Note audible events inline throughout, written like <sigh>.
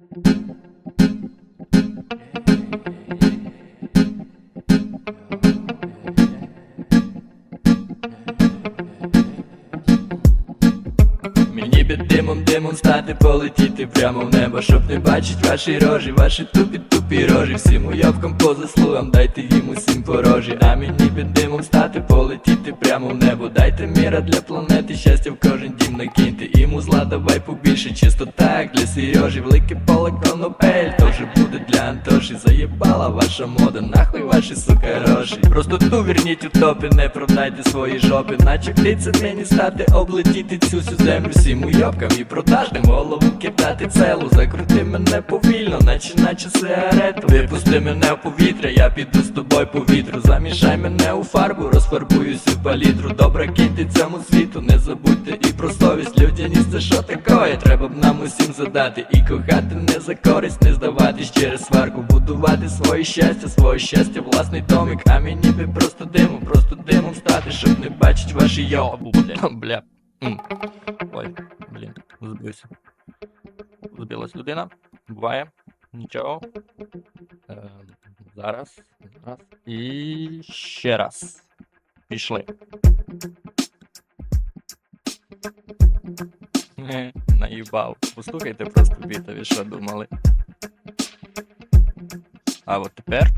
Thank you. Під димом димом стати, полетіти прямо в небо, щоб не бачить ваші рожі, ваші тупі тупі рожі, всім уявкам по заслугам, дайте їм усім порожі, а мені під димом стати, полетіти прямо в небо, дайте міра для планети, щастя в кожен дім накиньте, і музла давай побільше, чисто так для Сережі, велике поле конопель, то вже буде для Антоші, заєбала ваша мода, нахуй ваші сука гроші. Просто ту верніть у топі, не продайте свої жопи, наче птиця мені стати, облетіти цю всю землю. Всім уйобкам і продажним голову кидати целу, закрути мене повільно, наче наче сигарету. Випусти мене в повітря, я піду з тобою по вітру. Замішай мене у фарбу, розфарбуюсь у палітру. Добре киньте цьому світу, не забудьте і про совість. Людяність це що такое? Треба б нам усім задати і кохати не за користь, не здаватись через сварку, будувати своє щастя, своє щастя, власний домик, а мені би просто димом, просто димом стати, щоб не бачить ваші йобу, бля. Ой, блін, збився. Збилась людина. Буває. Нічого. Е, зараз. Зараз. І ще раз. Пішли. <laughs> Наїбав. Послухайте просто біта, ви що думали. А от тепер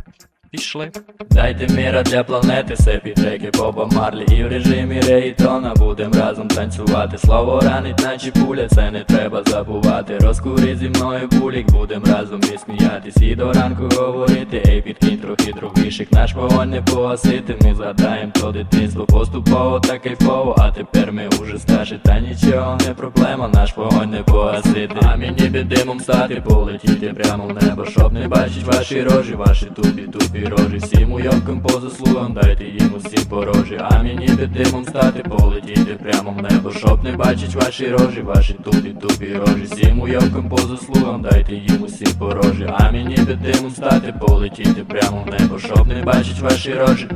пішли. Дайте міра для планети, сепі треки Боба Марлі І в режимі рейтона будем разом танцювати. Слово ранить, наче пуля, це не треба забувати. Розкури зі мною пулік, будем разом і сміятись. І до ранку говорити, ей, підкинь трохи другіших Наш вогонь не погасити, ми згадаєм то дитинство Поступово та кайфово, а тепер ми уже старші Та нічого не проблема, наш вогонь не погасити. А мені під димом стати, полетіти прямо в небо Щоб не бачить ваші рожі, ваші тупі тупі рожі Всім уйовкам по заслугам, дайте їм усі порожі А мені під димом стати, полетіти прямо в небо Щоб не бачить ваші рожі, ваші тупі тупі рожі. Всім уйовкам по заслугам, дайте їм усі порожі А мені під димом стати, полетіти прямо в небо Щоб не бачить ваші рожі